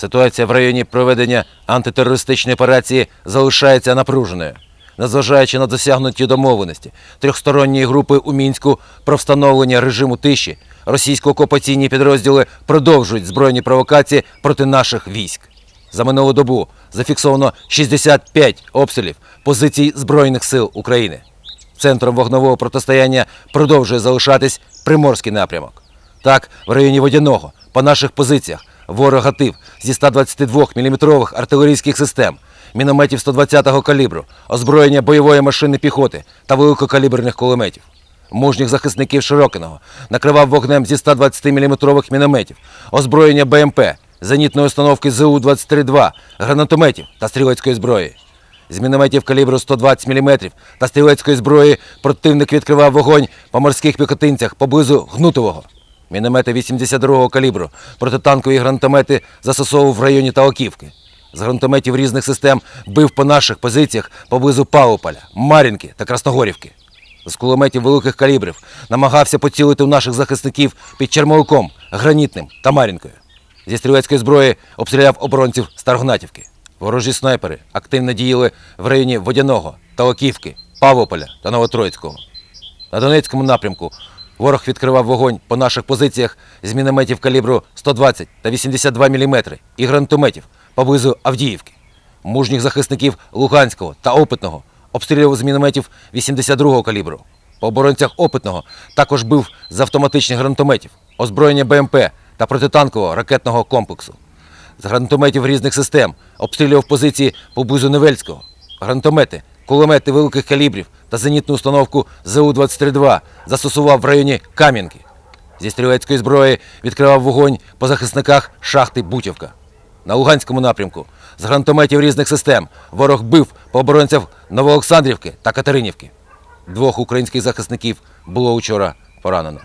Ситуація в районі проведення антитерористичної операції залишається напруженою. Незважаючи на досягнуті домовленості трьохсторонньої групи у мінську про встановлення режиму тиші, російсько-окупаційні підрозділи продовжують збройні провокації проти наших військ. За минулу добу зафіксовано 65 обстрілів позицій Збройних сил України. Центром вогнового протистояння продовжує залишатись Приморський напрямок. Так, в районі Водяного, по наших позиціях, ворог гатив зі 122 мм артилерійських систем, мінометів 120-го калібру, озброєння бойової машини піхоти та великокаліберних кулеметів. Мужніх захисників Широкиного накривав вогнем зі 120 мм мінометів, озброєння БМП, зенітної установки ЗУ-23-2, гранатометів та стрілецької зброї. З мінометів калібру 120 мм та стрілецької зброї противник відкривав вогонь по морських піхотинцях поблизу Гнутового. Міномети 82-го калібру, протитанкові гранатомети застосовував в районі Талаківки. З гранатометів різних систем бив по наших позиціях поблизу Павлополя, Мар'їнки та Красногорівки. З кулеметів великих калібрів намагався поцілити в наших захисників під Чермовиком, Гранітним та Мар'їнкою. Зі стрілецької зброї обстріляв оборонців Старогнатівки. Ворожі снайпери активно діяли в районі Водяного, Талаківки, Павлополя та Новотроїцького. На Донецькому напрямку ворог відкривав вогонь по наших позиціях з мінометів калібру 120 та 82 мм і гранатометів поблизу Авдіївки. Мужніх захисників Луганського та Опитного обстрілював з мінометів 82-го калібру. По оборонцях Опитного також бив з автоматичних гранатометів, озброєння БМП та протитанкового ракетного комплексу. З гранатометів різних систем обстрілював позиції поблизу Невельського. Гранатомети, кулемети великих калібрів та зенітну установку ЗУ-23-2 застосував в районі Кам'янки. Зі стрілецької зброї відкривав вогонь по захисниках шахти Бутівка. На Луганському напрямку з гранатометів різних систем ворог бив по оборонцях Новоолександрівки та Катеринівки. Двох українських захисників було учора поранено.